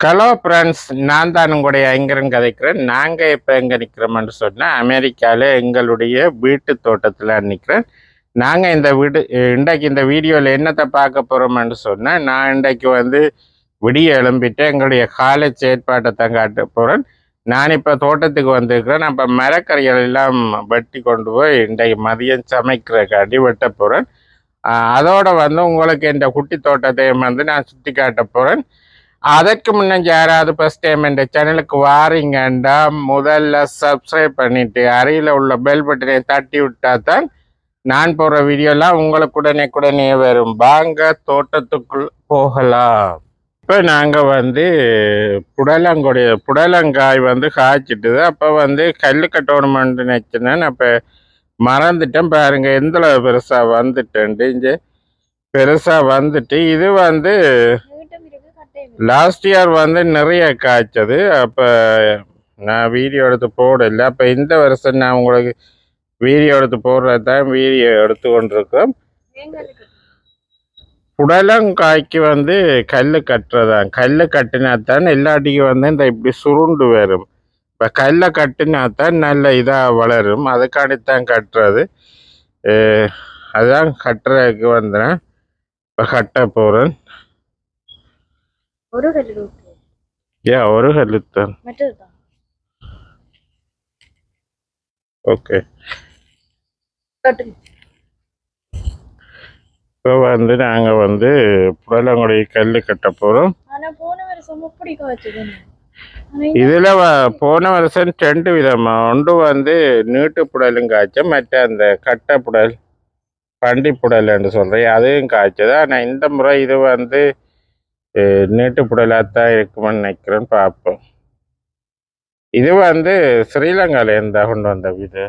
Hello friends நான் தான் உங்களுடைய ஐங்கரன் கதைக்கிறேன். நாங்கள் இப்போ எங்கே நிற்கிறோம்னு சொன்னால் அமெரிக்காவில் எங்களுடைய வீட்டு தோட்டத்தில் நிற்கிறேன் நாங்கள் இந்த வீடு இன்றைக்கு இந்த வீடியோவில் என்னத்தை பார்க்க போகிறோம்னு சொன்னால் நான் இன்றைக்கு வந்து விடிய எழும்பிட்டு எங்களுடைய காலை செயற்பாட்டை தான் காட்ட போகிறேன் நான் இப்போ தோட்டத்துக்கு வந்திருக்கிறேன். அப்போ மரக்கறிகள் எல்லாம் வெட்டி கொண்டு போய் இன்றைக்கு மதியம் சமைக்கிறக்காண்டி வெட்ட போகிறேன் அதோடு வந்து உங்களுக்கு இந்த குட்டி தோட்டத்தையும் வந்து நான் சுற்றி காட்ட போகிறேன் அதற்கு முன்ன யாராவது ஃபஸ்ட் டைம் இந்த சேனலுக்கு வாரீங்கன்னா முதல்ல சப்ஸ்கிரைப் பண்ணிவிட்டு அருகில் உள்ள பெல் பட்டனை தட்டி விட்டால் தான் நான் போகிற வீடியோலாம் உங்களுக்கு உடனே உடனே வரும். வாங்க தோட்டத்துக்குள் போகலாம். இப்போ நாங்கள் வந்து புடலங்கொடைய புடலங்காய் வந்து காய்ச்சிட்டுது. அப்போ வந்து கல் கட்டணுமெண்டு நினச்சினேன் அப்போ மறந்துட்டேன். பாருங்க எந்தளவு பெருசாக வந்துட்டேன். இங்கே பெருசாக வந்துட்டு இது வந்து லாஸ்ட் இயர் வந்து நிறைய காய்ச்சது. அப்போ நான் வீடியோ எடுத்து போடல. அப்போ இந்த வருஷம் நான் உங்களுக்கு வீடியோ எடுத்து போடுறது தான் வீடியோ எடுத்து கொண்டிருக்கோம் புடலங்காய்க்கு வந்து கல் கட்டுறதான் கல் கட்டினா தான் எல்லாட்டிக்கும் வந்து இந்த இப்படி சுருண்டு வரும். இப்போ கல்லை கட்டினா தான் நல்ல இதாக வளரும். அதுக்காண்டித்தான் கட்டுறது. அதுதான் கட்டுறதுக்கு வந்தேன். இப்போ கட்ட போகிறேன் ஒரு கல்லு ஏன் ஒரு கல்லு தான். மற்றதுதான். ஓகே இப்போ வந்து நாங்கள் வந்து புடலங்குடி கல் கட்ட போகிறோம் இதில் போன வருஷம் ரெண்டு விதமாக ஒன்று வந்து நீட்டு புடலும் காய்ச்சல் மற்ற அந்த கட்டை புடல் பண்டி புடல்னு சொல்கிறேன் அதுவும் காய்ச்சது. ஆனால் இந்த முறை இது வந்து நீட்டு புடலாத்தான் இருக்குமென்னு நினைக்கிறேன்னு பார்ப்போம். இது வந்து ஸ்ரீலங்கால இருந்தா கொண்டு வந்த இது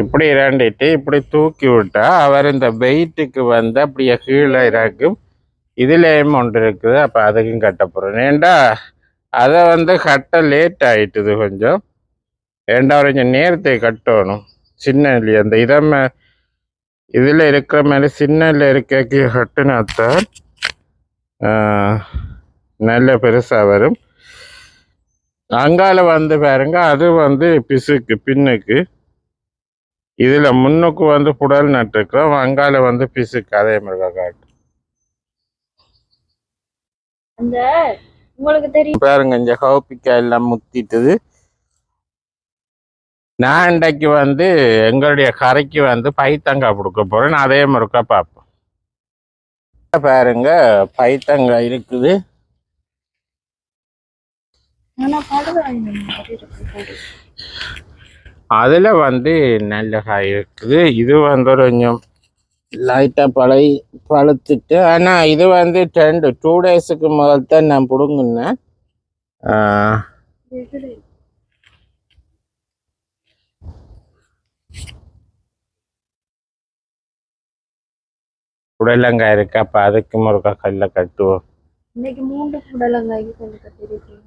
இப்படி இறண்டிட்டு இப்படி தூக்கி விட்டா அவர் இந்த வெயிட்டுக்கு வந்து அப்படியே கீழே இறக்கும் இதுலேயும் ஒன்று இருக்குது அப்போ அதுக்கும் கட்ட போகிறோம் ஏண்டா அதை வந்து கட்ட லேட் ஆயிட்டுது கொஞ்சம். ஏண்டா கொஞ்சம் நேரத்தை கட்டணும். சின்ன இல்லையா? அந்த இதம் இதில் இருக்கிற மாதிரி சின்னல இருக்க கட்டுனாத்தான் நல்ல பெருசாக வரும். அங்கால வந்து பாருங்க அது வந்து பிசுக்கு பின்னுக்கு. இதில் முன்னுக்கு வந்து புடல் நட்டுருக்கிறோம் அங்கால வந்து பிசுக்கு அதே மாதிரி காட்டு. அந்த உங்களுக்கு தெரியும். பாருங்க இந்த கவுப்பிக்காய் எல்லாம் முத்திட்டுது. நான் இன்றைக்கு வந்து எங்களுடைய கரைக்கு வந்து பைத்தங்காய் கொடுக்க போறேன். அதே முறுக்கா பார்ப்போம். பாருங்க பைத்தங்காய் இருக்குது. அதில் வந்து நல்ல காய் இருக்குது. இது வந்து கொஞ்சம் லைட்டாக பழை பழுத்துட்டு ஆனால் இது வந்து ரெண்டு டூ டேஸுக்கு முதல் தான் நான் பிடுங்கினேன். புடலங்காய் இருக்கு அப்போ அதுக்கு முறுக்கா கல்ல கட்டுவோம். இன்னைக்கு மூன்று புடலங்காய்க்கு கல்லு கட்டிருக்கீங்க.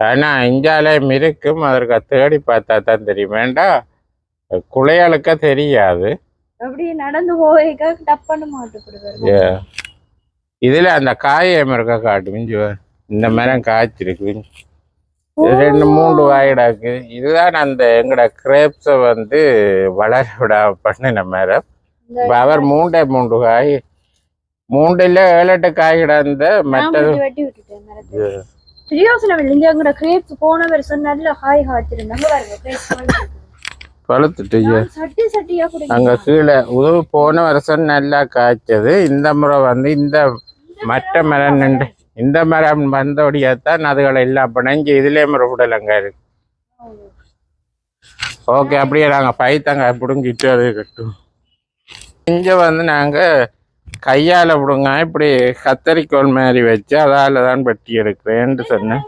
ஆனால் இஞ்சாலயம் இருக்கும் அதற்கு தேடி பார்த்தா தான் தெரியும். வேண்டாம் குளையாளுக்க தெரியாது. அப்படியே நடந்து போவேக்கா டப்புன்னு மாட்டுப்படுவாரு இதில் அந்த காயம் இருக்க காட்டும். இந்த மரம் காய்ச்சிருக்கு. ரெண்டு மூன்று வாயிடாக்கு இதுதான் அந்த எங்கட கிரேப்ஸை வந்து வளர விட பண்ணின மரம். அங்க கிரேப்ஸ் போன வருஷம் நல்ல காய் காய்ச்சிருந்தாங்க பாருங்க grapes பழுத்துட்டு அங்க கீழே உதவு போன வருஷம் நல்லா காய்ச்சது. இந்த முறை வந்து இந்த மற்ற மரம் நின்று இந்த மரம் வந்தபடியாத்தான் அதுகளை எல்லாம் பிணைஞ்சு இதுலேயே முறை விடலங்க இருக்கு ஓகே அப்படியே நாங்கள் பைத்தங்காய் பிடுங்கிட்டு அது கட்டும். இங்கே வந்து நாங்கள் கையால் பிடுங்க இப்படி கத்தரிக்கோல் மாதிரி வச்சு அதால் தான் வெட்டி எடுக்கிறேன்ட்டு சொன்னேன்.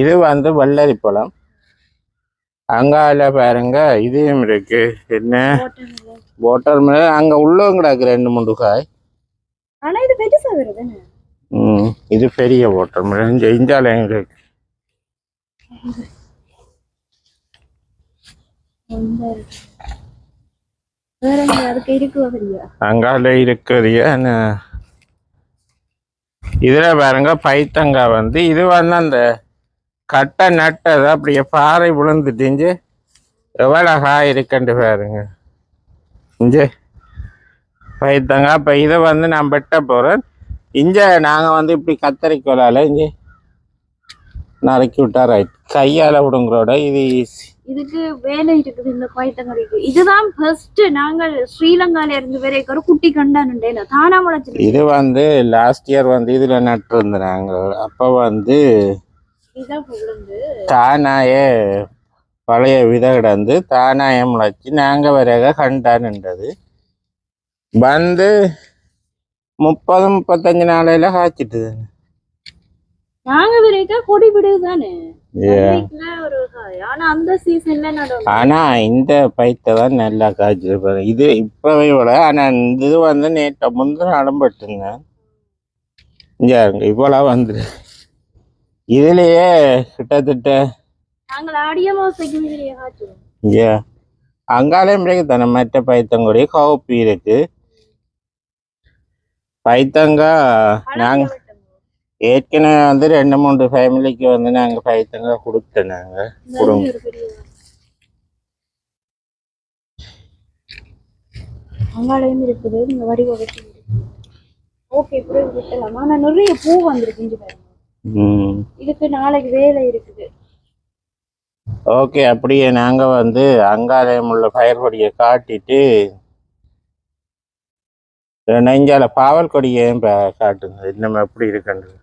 இது வந்து வெள்ளரி பழம். அங்கால பாருங்க இதையும் இருக்கு. என்ன. வாட்டர் மேலன் அங்கே உள்ளவங்க கிடக்கு ரெண்டு மூணு காய். ம் இது பெரிய வாட்டர் மேலன் இஞ்சாலையும் இருக்கு இந்த இருக்கு. வேற எங்க அதுக்கு இருக்குவா இல்லையா அங்கால இருக்குது ஏன்னா? இதில் பாருங்க பைத்தங்காய் வந்து இது வந்து அந்த கட்டை நட்டது அப்படியே பாறை விழுந்துட்டுஞ்சு எவ்வளோ காய் இருக்குன்னு பாருங்க. இஞ்சே பைத்தங்காய் இப்போ இதை வந்து நான் வெட்ட போகிறேன் இஞ்ச நாங்கள் வந்து இப்படி கத்தரிக்கோலால் இஞ்சி நறுக்கி விட்டா ரைட். கையால் விடுங்கிறோட இது ஈஸி இதுக்கு வேலை இருக்குது இந்த பைத்தங்கடிக்கு இதுதான் ஃபர்ஸ்ட் நாங்கள் ஸ்ரீலங்கால இருந்து வரைக்கும் ஒரு குட்டி கண்டானுண்டேல தானா முளைச்சிருக்கு இது வந்து லாஸ்ட் இயர் வந்து இதில் நட்டுருந்தாங்க. அப்போ வந்து தானாயே பழைய வித கிடந்து தானாயே முளைச்சி நாங்கள் வரைக கண்டானுன்றது வந்து முப்பது முப்பத்தஞ்சு நாளையில காய்ச்சிட்டுது நாங்க வரைக்கும் கொடி விடுது தானே. ஆனா அந்த சீசன்ல நடுவோம் ஆனா இந்த பைத்தை தான் நல்லா காய்ச்சிருப்பாரு இது இப்பவே விட ஆனா இந்த இது வந்து நேற்று முந்தின அடம்பட்டுங்க இங்க இவ்வளவு வந்துரு. இதுலயே கிட்டத்தட்ட அங்காலையும் இருக்கு தானே மற்ற பைத்தங்குடி கவுப்பி இருக்கு. பைத்தங்கா நாங்க ஏற்கனவே வந்து ரெண்டு மூணு ஃபேமிலிக்கு வந்து நாங்க பைத்தங்கா கொடுத்தோம் நாங்க. கொடுங்க அங்காளையும் இருக்குது நீங்க வடிவ வச்சு ஓகே இப்படி விட்டலாம் ஆனா நிறைய பூ வந்திருக்கு இங்க பாருங்க. ம். இதுக்கு நாளைக்கு வேலை இருக்குது. ஓகே அப்படியே நாங்க வந்து அங்காலயம் உள்ள ஃபயர் கொடியை காட்டிட்டு நெஞ்சால பாவல் கொடியையும் பா- காட்டுங்க. இன்னும் எப்படி இருக்குன்றது.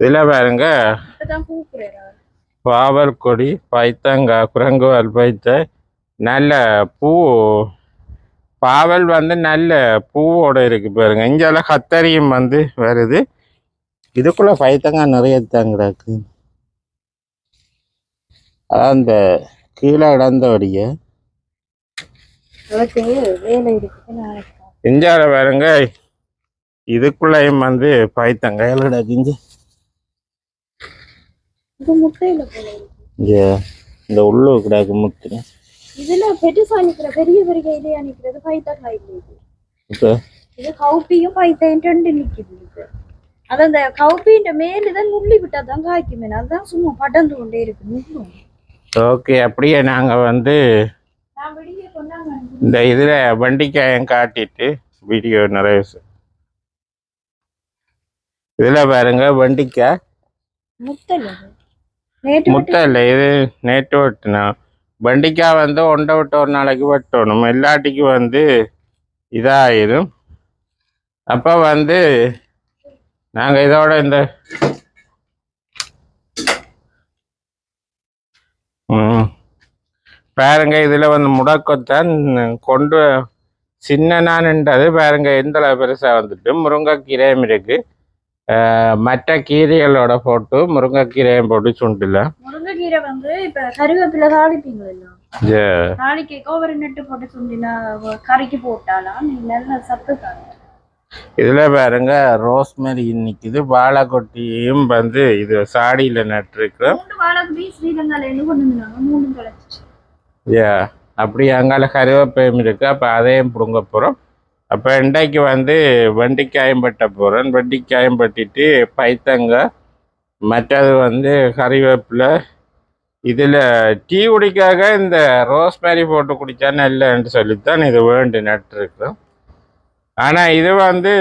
இதில் பாருங்க. பாவல் கொடி பைத்தங்காய் குரங்குவால் பைத்த நல்ல பூ. பாவல் வந்து நல்ல பூவோட இருக்கு பாருங்க. இங்கால கத்தரியும் வந்து வருது. இதுக்குள்ள பைத்தங்காய் நிறைய தான் கிடக்கு. அதான் இந்த கீழே இடந்தபடிய அதுக்கு வேலை இருக்குது நாளைக்கு இஞ்சால பாருங்க. இதுக்குள்ளேயும் வந்து பைத்தங்காய் கிடக்குஞ்சு இது முட்டையில போல இருக்கு. இங்க இந்த உள்ளு கிடக்கு முத்து இதுல பெருசா நிக்கிற பெரிய பெரிய இலையா நிக்கிறது? பைத்தா காய் இது இது கவுப்பியும் பைத்தையும் ரெண்டு நிக்குது இது. அது அந்த கவுப்பின்ற மேல தான் நுள்ளி விட்டாதான் காய்க்குமே அதுதான் சும்மா படர்ந்து கொண்டே இருக்கு ஓகே அப்படியே நாங்கள் வந்து இந்த இதில் வண்டிக்காயம் காட்டிட்டு வீடியோ நிறைய இதில் பாருங்க வண்டிக்காய். முத்தல் முட்டை இல்லை. இது நேற்று வெட்டினோம் வண்டிக்காய் வந்து ஒன்றை விட்டு ஒரு நாளைக்கு வெட்டணும். எல்லாட்டிக்கு வந்து இதாயிரும். அப்போ வந்து நாங்கள் இதோட இந்த பாருங்க இதில் வந்து முடக்கத்தான் கொண்டு சின்னனான்ன்றது பாருங்க எந்த பெருசாக வந்துட்டு. முருங்கைக்கீரையும் இருக்குது மற்ற கீரைகளோட போட்டு முருங்கைக்கீரையும் போட்டு சுண்டில். முருங்கைக்கீரை வந்து இப்ப கருவேப்பிலை தாளிப்பீங்க எல்லாம் நாளைக்கு கோவரி நெட்டு போட்டு சுண்டினா கறிக்கு போட்டாலாம் நல்ல சத்து இதில் பாருங்க ரோஸ்மெரி நிற்கிது வாழைக்கொட்டியும் வந்து இது சாடியில் நட்டுருக்குறோம் கிடச்சிச்சு ஏ அப்படி அங்கால கருவேப்பையும் இருக்குது அப்போ அதையும் பிடுங்க போகிறோம் அப்போ இன்றைக்கு வந்து வெண்டிக்காயும் பட்ட போகிறேன் வெண்டிக்காயும் பட்டிட்டு பைத்தங்க மற்றது வந்து கறிவேப்பிலை. இதில் டீ குடிக்காக இந்த ரோஸ்மேரி போட்டு குடித்தா நல்லன்னு சொல்லித்தான் இது வேண்டு நட்டுருக்கோம் ஆனால் இது வந்து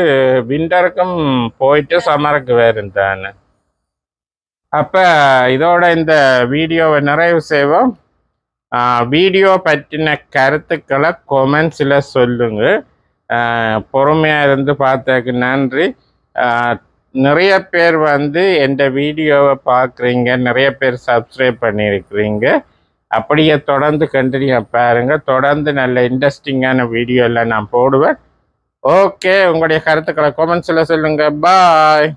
விண்டருக்கும் போயிட்டு சம்மருக்கு வேறு தானே அப்போ இதோட இந்த வீடியோவை நிறைவு செய்வோம். வீடியோ பற்றின கருத்துக்களை கொமெண்ட்ஸில் சொல்லுங்கள் பொறுமையாக இருந்து பார்த்ததுக்கு நன்றி. நிறைய பேர் வந்து எந்த வீடியோவை பார்க்குறீங்க நிறைய பேர் சப்ஸ்கிரைப் பண்ணியிருக்கிறீங்க. அப்படியே தொடர்ந்து கண்டினியூ பாருங்கள் தொடர்ந்து நல்ல இன்ட்ரெஸ்டிங்கான வீடியோ எல்லாம் நான் போடுவேன். ஓகே உங்களுடைய கருத்துக்களை கொமெண்ட்ஸில் சொல்லுங்கள் பாய்